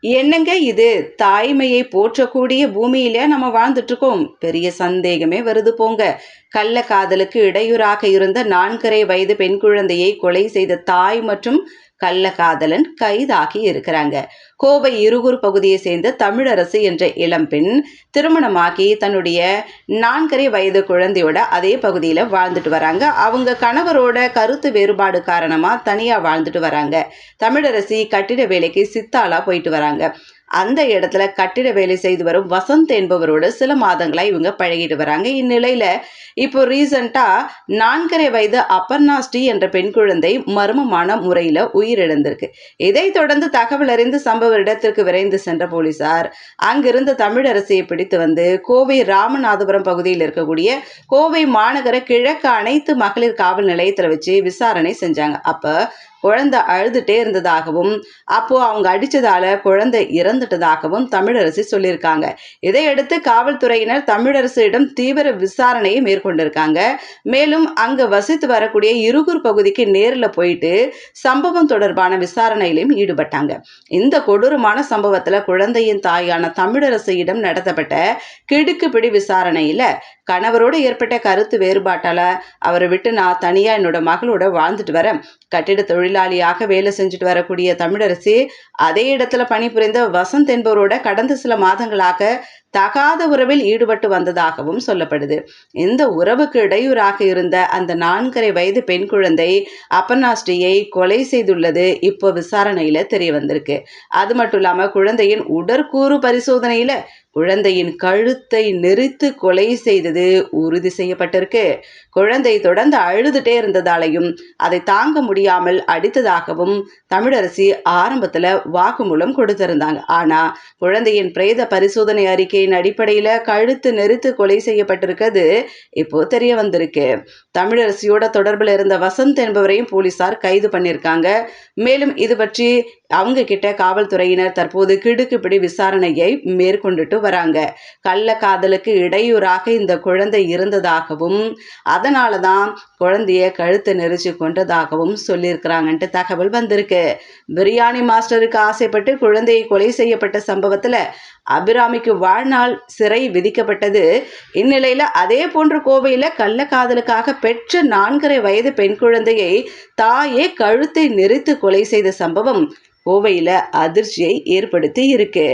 என்னங்க இது? தாய்மையை போற்றக்கூடிய பூமியில நம்ம வாழ்ந்துட்டு இருக்கோம். பெரிய சந்தேகமே வருது போங்க. கள்ள காதலுக்கு இடையூறாக இருந்த நான்கரை வயது பெண் குழந்தையை கொலை செய்த தாய் மற்றும் கள்ளக்காதலன் கைதாகி இருக்கிறாங்க. கோவை இருகூர் பகுதியை சேர்ந்த தமிழரசு என்ற இளம்பெண் திருமணமாக்கி தன்னுடைய நான்கரை வயது குழந்தையோட அதே பகுதியில் வாழ்ந்துட்டு வராங்க. அவங்க கணவரோட கருத்து வேறுபாடு காரணமாக தனியாக வாழ்ந்துட்டு வராங்க. தமிழரசி கட்டிட வேலைக்கு சித்தாலா போயிட்டு வராங்க. அந்த இடத்துல கட்டிட வேலை செய்து வரும் வசந்த் என்பவரோட சில மாதங்களாக இவங்க பழகிட்டு வராங்க. இந்நிலையில் இப்போ ரீசண்டாக நான்கரை வயது அப்பர்ணாஸ்டி என்ற பெண் குழந்தை மர்மமான முறையில் உயிரிழந்திருக்கு. இதைத் தொடர்ந்து தகவல் அறிந்து சம்பவ இடத்திற்கு விரைந்து சென்ற போலீசார் அங்கிருந்த தமிழரசியை பிடித்து வந்து கோவை ராமநாதபுரம் பகுதியில் இருக்கக்கூடிய கோவை மாநகர கிழக்கு அனைத்து மகளிர் காவல் நிலையத்தில் வச்சு விசாரணை செஞ்சாங்க. அப்போ குழந்தை அழுதுட்டே இருந்ததாகவும் அப்போ அவங்க அடிச்சதால குழந்தை இறந்துட்டதாகவும் தமிழரசி சொல்லியிருக்காங்க. இதையடுத்து காவல்துறையினர் தமிழரசியிடம் தீவிர விசாரணையை மேற்கொண்டிருக்காங்க. மேலும் அங்கு வசித்து வரக்கூடிய இருகூர் பகுதிக்கு நேரில் போயிட்டு சம்பவம் தொடர்பான விசாரணையிலும் ஈடுபட்டாங்க. இந்த கொடூரமான சம்பவத்தில் குழந்தையின் தாயான தமிழரசியிடம் நடத்தப்பட்ட கிடுக்குப்பிடி விசாரணையில கணவரோடு ஏற்பட்ட கருத்து வேறுபாட்டால அவரை விட்டு நான் தனியா என்னோட மகளோட வாழ்ந்துட்டு வரேன். கட்டிட தொழிலாளியாக வேலை செஞ்சுட்டு வரக்கூடிய தமிழரசி அதே இடத்துல பணிபுரிந்த வசந்த் என்பவரோட கடந்த சில மாதங்களாக தகாத உறவில் ஈடுபட்டு வந்ததாகவும் சொல்லப்படுது. இந்த உறவுக்கு இடையூறாக இருந்த அந்த நான்கரை வயது பெண் குழந்தை அப்பனாஸ்டியை கொலை செய்துள்ளது இப்போ விசாரணையில தெரிய வந்திருக்கு. அது மட்டும் இல்லாம குழந்தையின் உடற்கூறு பரிசோதனையில குழந்தையின் கழுத்தை நெரித்து கொலை செய்தது உறுதி செய்யப்பட்டிருக்கு. குழந்தை தொடர்ந்து அழுதுட்டே இருந்ததாலையும் அதை தாங்க முடியாமல் அடித்ததாகவும் தமிழரசி ஆரம்பத்தில் வாக்குமூலம் கொடுத்திருந்தாங்க. ஆனால் குழந்தையின் பிரேத பரிசோதனை அறிக்கையின் அடிப்படையில் கழுத்து நெரித்து கொலை செய்யப்பட்டிருக்கிறது இப்போ தெரிய வந்திருக்கு. தமிழரசியோட தொடர்பில் இருந்த வசந்த் என்பவரையும் போலீசார் கைது பண்ணியிருக்காங்க. மேலும் இது பற்றி அவங்க கிட்ட காவல்துறையினர் தற்போது கிடுக்குப்பிடி விசாரணையை மேற்கொண்டுட்டு வராங்க. கள்ள காதலுக்கு இடையூறாக இந்த குழந்தை இருந்ததாகவும் அதனால தான் குழந்தைய கழுத்தை நெரிச்சு கொண்டதாகவும் சொல்லியிருக்கிறாங்கன்ட்டு தகவல் வந்திருக்கு. பிரியாணி மாஸ்டருக்கு ஆசைப்பட்டு குழந்தையை கொலை செய்யப்பட்ட சம்பவத்தில் அபிராமிக்கு வாழ்நாள் சிறை விதிக்கப்பட்டது. இந்நிலையில் அதே போன்ற கோவையில் கள்ள காதலுக்காக பெற்ற நான்கரை வயது பெண் குழந்தையை தாயே கழுத்தை நெரித்து கொலை செய்த சம்பவம் கோவையில் அதிர்ச்சியை ஏற்படுத்தி இருக்கு.